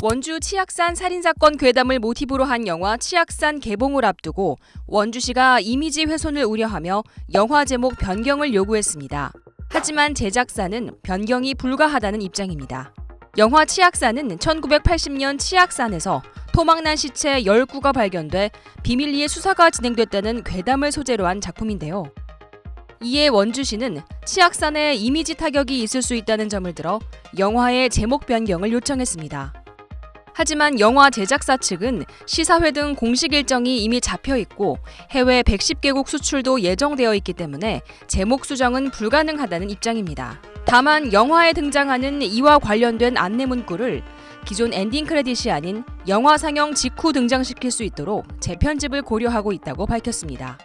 원주 치악산 살인사건 괴담을 모티브로 한 영화 치악산 개봉을 앞두고 원주시가 이미지 훼손을 우려하며 영화 제목 변경을 요구했습니다. 하지만 제작사는 변경이 불가하다는 입장입니다. 영화 치악산은 1980년 치악산에서 토막난 시체 19가 발견돼 비밀리에 수사가 진행됐다는 괴담을 소재로 한 작품인데요. 이에 원주시는 치악산에 이미지 타격이 있을 수 있다는 점을 들어 영화의 제목 변경을 요청했습니다. 하지만 영화 제작사 측은 시사회 등 공식 일정이 이미 잡혀 있고 해외 110개국 수출도 예정되어 있기 때문에 제목 수정은 불가능하다는 입장입니다. 다만 영화에 등장하는 이와 관련된 안내 문구를 기존 엔딩 크레딧이 아닌 영화 상영 직후 등장시킬 수 있도록 재편집을 고려하고 있다고 밝혔습니다.